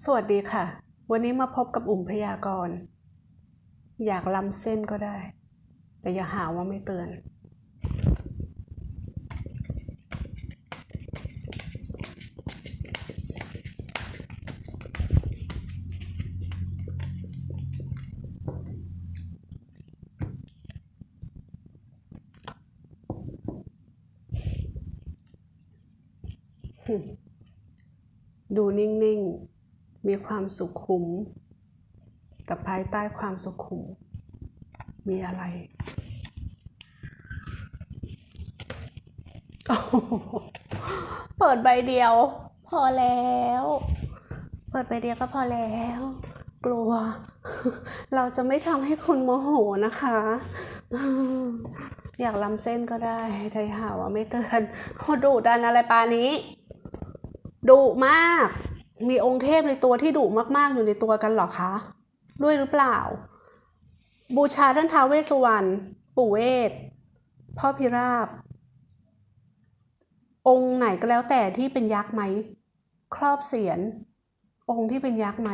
สวัสดีค่ะ วันนี้มาพบกับอุ่มพยากรณ์ อยากล้ำเส้นก็ได้ แต่อย่าหาว่าไม่เตือน ดูนิ่ง ๆ มีความสุขขุม แต่ภายใต้ความสุขขุม มีอะไรเปิดใบเดียว พอแล้ว เปิดใบเดียวก็พอแล้ว กลัว เราจะไม่ทำให้คุณโมโหนะคะ อยากล้ำเส้นก็ได้แต่อย่าหาว่าไม่เตือนโหดุดันอะไรปานี้ดุมาก มีองค์เทพในตัวที่ดุมากๆ อยู่ในตัวกันหรอคะ ด้วยหรือเปล่า บูชาท่านท้าวเวสสุวรรณปู่เวทพ่อพิราบ องค์ไหนก็แล้วแต่ที่เป็นยักษ์ไหม ครอบเสียน องค์ที่เป็นยักษ์ไหม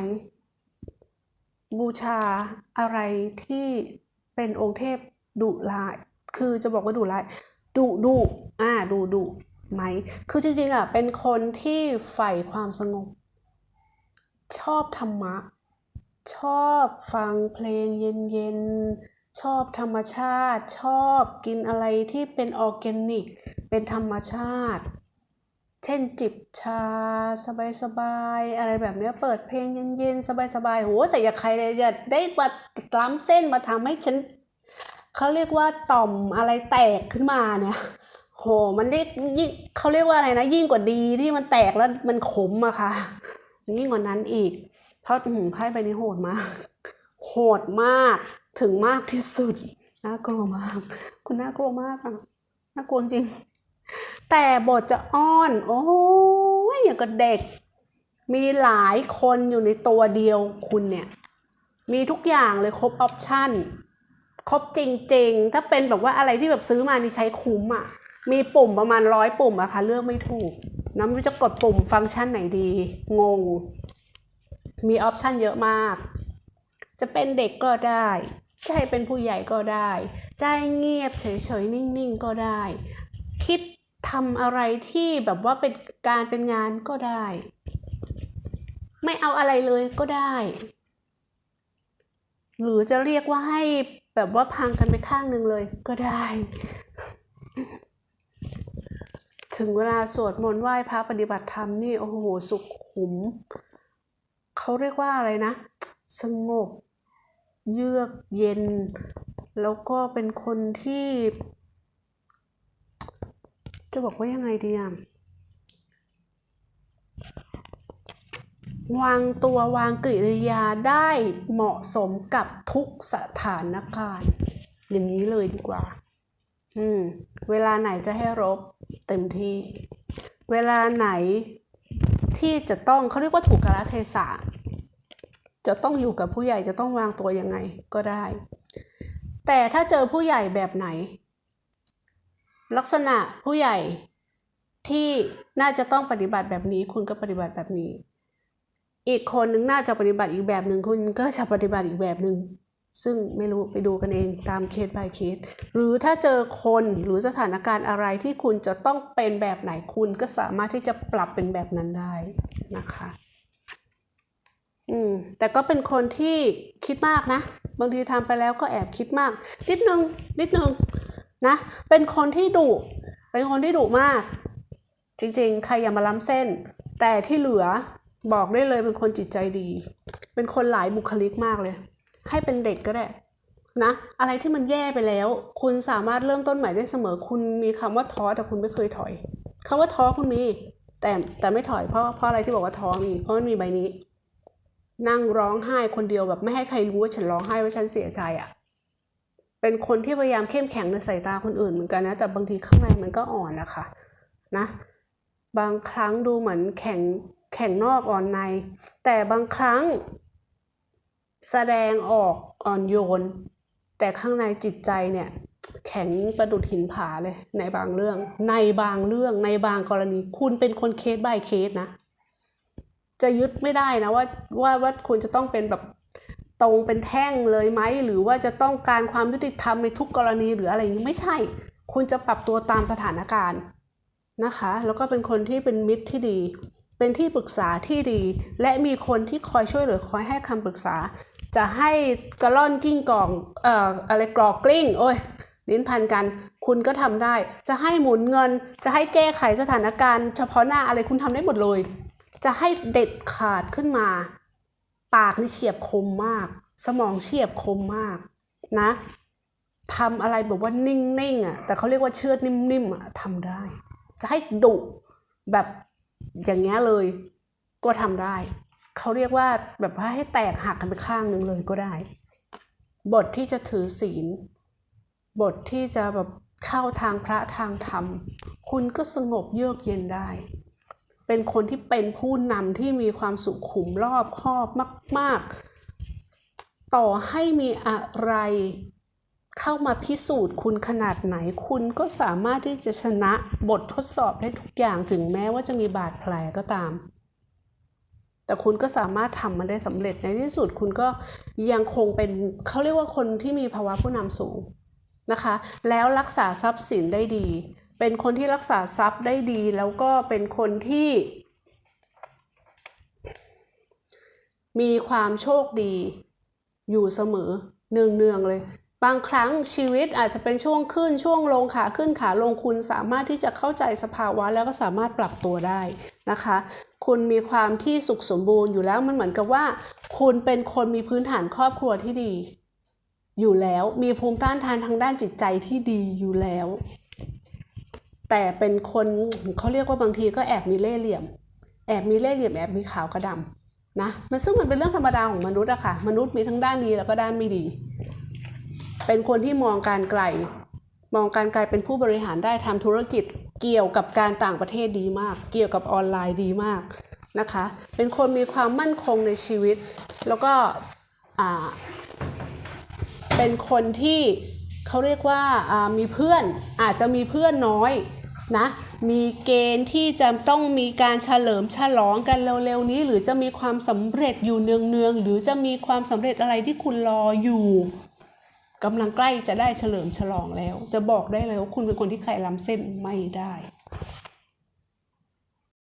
บูชาอะไรที่เป็นองค์เทพดุร้าย คือจะบอกว่าดุร้ายดุดุอ่าดุดุไหม คือจริงๆอะเป็นคนที่ใฝ่ความสงบ ชอบธรรมะ ชอบฟังเพลงเย็นๆ ชอบธรรมชาติ ชอบกินอะไรที่เป็นออร์แกนิก เป็นธรรมชาติ เช่นจิบชาสบายๆ อะไรแบบนี้เปิดเพลงเย็นๆ สบายๆโหแต่อย่าใครเลยอย่าได้มาล้ำเส้นมาทำให้ฉันเขาเรียกว่าต่อมอะไรแตกขึ้นมาเนี่ยโห มันเรียกยิ่งเขาเรียกว่าอะไรนะ ยิ่งกว่าดีที่มันแตกแล้วมันขมอะค่ะ ยิ่งกว่านั้นอีก เพราะหืมไพ่ใบนี้โหดมาก โหดมากถึงมากที่สุดน่ากลัวมาก คุณน่ากลัวมากอะน่ากลัวจริง แต่บทจะอ้อน โอ้ยอย่างกับเด็ก มีหลายคนอยู่ในตัวเดียวคุณเนี่ย มีทุกอย่างเลยครบออปชั่นครบจริง ๆ ถ้าเป็นแบบว่าอะไรที่แบบซื้อมานี่ใช้คุ้มอะ่ะ มีปุ่มประมาณร้อยปุ่มอะค่ะเลือกไม่ถูก น้ำไม่รู้จะกดปุ่มฟังก์ชันไหนดี งง มีออปชันเยอะมาก จะเป็นเด็กก็ได้ จะให้เป็นผู้ใหญ่ก็ได้ ใจเงียบเฉยๆ นิ่งๆ ก็ได้ คิดทำอะไรที่แบบว่าเป็นการเป็นงานก็ได้ ไม่เอาอะไรเลยก็ได้ หรือจะเรียกว่าให้แบบว่าพังกันไปข้างหนึ่งเลยก็ได้ ถึงเวลาสวดมนต์ไหว้พระปฏิบัติธรรมนี่โอ้โหสุขขุม เขาเรียกว่าอะไรนะ สงบ เยือกเย็น แล้วก็เป็นคนที่ จะบอกว่ายังไงดีอะวางตัววางกิริยาได้เหมาะสมกับทุกสถานการณ์ อย่างนี้เลยดีกว่า อืม เวลาไหนจะให้รบเต็มที่ เวลาไหนที่จะต้องเขาเรียกว่าถูกกาลเทศะจะต้องอยู่กับผู้ใหญ่จะต้องวางตัวยังไงก็ได้ แต่ถ้าเจอผู้ใหญ่แบบไหน ลักษณะผู้ใหญ่ที่น่าจะต้องปฏิบัติแบบนี้ คุณก็ปฏิบัติแบบนี้ อีกคนนึงน่าจะปฏิบัติอีกแบบหนึ่งคุณก็จะปฏิบัติอีกแบบหนึ่ง ซึ่งไม่รู้ไปดูกันเองตามเคส by เคส หรือถ้าเจอคนหรือสถานการณ์อะไรที่คุณจะต้องเป็นแบบไหนคุณก็สามารถที่จะปรับเป็นแบบนั้นได้นะคะอืมแต่ก็เป็นคนที่คิดมากนะ บางทีทำไปแล้วก็แอบคิดมาก นิดนึงนิดนึงนะ เป็นคนที่ดุเป็นคนที่ดุมาก จริงๆ ใครอย่ามาล้ำเส้น แต่ที่เหลือบอกได้เลยเป็นคนจิตใจดี เป็นคนหลายบุคลิกมากเลย ให้เป็นเด็กก็ได้นะอะไรที่มันแย่ไปแล้ว คุณสามารถเริ่มต้นใหม่ได้เสมอ คุณมีคำว่าท้อแต่คุณไม่เคยถอยคำว่าท้อคุณมี แต่แต่ไม่ถอยเพราะเพราะอะไรที่บอกว่าท้อมีเพราะมันมีใบนี้ นั่งร้องไห้คนเดียวแบบไม่ให้ใครรู้ว่าฉันร้องไห้ว่าฉันเสียใจอะ่ะเป็นคนที่พยายามเข้มแข็งในสายตาคนอื่นเหมือนกันนะแต่บางทีข้างในมันก็อ่อนนะคะนะ บางครั้งดูเหมือนแข็งแข็งนอกอ่อนใน แต่บางครั้ง แสดงออกอ่อนโยน แต่ข้างในจิตใจเนี่ยแข็งประดุดหินผาเลยในบางเรื่อง ในบางเรื่องในบางกรณี คุณเป็นคนเคส by เคสนะ จะยึดไม่ได้นะว่าว่าว่าคุณจะต้องเป็นแบบตรงเป็นแท่งเลยไหมหรือว่าจะต้องการความยุติธรรมในทุกกรณีหรืออะไรอย่างนี้ไม่ใช่ คุณจะปรับตัวตามสถานการณ์นะคะ แล้วก็เป็นคนที่เป็นมิตรที่ดี เป็นที่ปรึกษาที่ดี และมีคนที่คอยช่วยเหลือคอยให้คำปรึกษา จะให้กระล่อนกิ้งกล่องเอ่ออะไรกรอกกลิ้ง โอ้ยลิ้นพันกัน คุณก็ทำได้ จะให้หมุนเงิน จะให้แก้ไขสถานการณ์ เฉพาะหน้าอะไรคุณทำได้หมดเลย จะให้เด็ดขาดขึ้นมา ปากนี่เฉียบคมมาก สมองเฉียบคมมากนะทำอะไรแบบว่านิ่งๆอะแต่เขาเรียกว่าเชือดนิ่มๆอะทำได้ จะให้ดุแบบ อย่างเงี้ยเลยก็ทำได้ เขาเรียกว่าแบบว่าให้แตกหักกันไปข้างหนึ่งเลยก็ได้ บทที่จะถือศีล บทที่จะแบบเข้าทางพระทางธรรม คุณก็สงบเยือกเย็นได้ เป็นคนที่เป็นผู้นำที่มีความสุขุมรอบคอบมาก ๆ ต่อให้มีอะไร เข้ามาพิสูจน์คุณขนาดไหนคุณก็สามารถที่จะชนะบททดสอบได้ทุกอย่างถึงแม้ว่าจะมีบาดแผลก็ตาม แต่คุณก็สามารถทำมันได้สำเร็จในที่สุดคุณก็ยังคงเป็นเขาเรียกว่าคนที่มีภาวะผู้นำสูงนะคะ แล้วรักษาทรัพย์สินได้ดี เป็นคนที่รักษาทรัพย์ได้ดี แล้วก็เป็นคนที่มีความโชคดีอยู่เสมอเนืองๆเลย บางครั้งชีวิตอาจจะเป็นช่วงขึ้นช่วงลงขาขึ้นขาลงคุณสามารถที่จะเข้าใจสภาวะแล้วก็สามารถปรับตัวได้นะคะ คุณมีความที่สุขสมบูรณ์อยู่แล้วมันเหมือนกับว่า คุณเป็นคนมีพื้นฐานครอบครัวที่ดี อยู่แล้วมีภูมิต้านทานทางด้านจิตใจที่ดีอยู่แล้ว แต่เป็นคนเขาเรียกว่าบางทีก็แอบมีเล่ห์เหลี่ยม แอบมีเล่ห์เหลี่ยมแอบมีขาวกระดำนะมันซึ่งมันเป็นเรื่องธรรมดาของมนุษย์อะค่ะมนุษย์มีทั้งด้านดีแล้วก็ด้านไม่ดี เป็นคนที่มองการไกล มองการไกลเป็นผู้บริหารได้ทำธุรกิจเกี่ยวกับการต่างประเทศดีมาก เกี่ยวกับออนไลน์ดีมากนะคะ เป็นคนมีความมั่นคงในชีวิต แล้วก็อ่าเป็นคนที่เขาเรียกว่าอ่ามีเพื่อนอาจจะมีเพื่อนน้อยนะมีเกณฑ์ที่จะต้องมีการเฉลิมฉลองกันเร็วๆนี้ หรือจะมีความสำเร็จอยู่เนืองๆหรือจะมีความสำเร็จอะไรที่คุณรออยู่ กำลังใกล้จะได้เฉลิมฉลองแล้ว จะบอกได้เลยว่าคุณเป็นคนที่ใครล้ำเส้นไม่ได้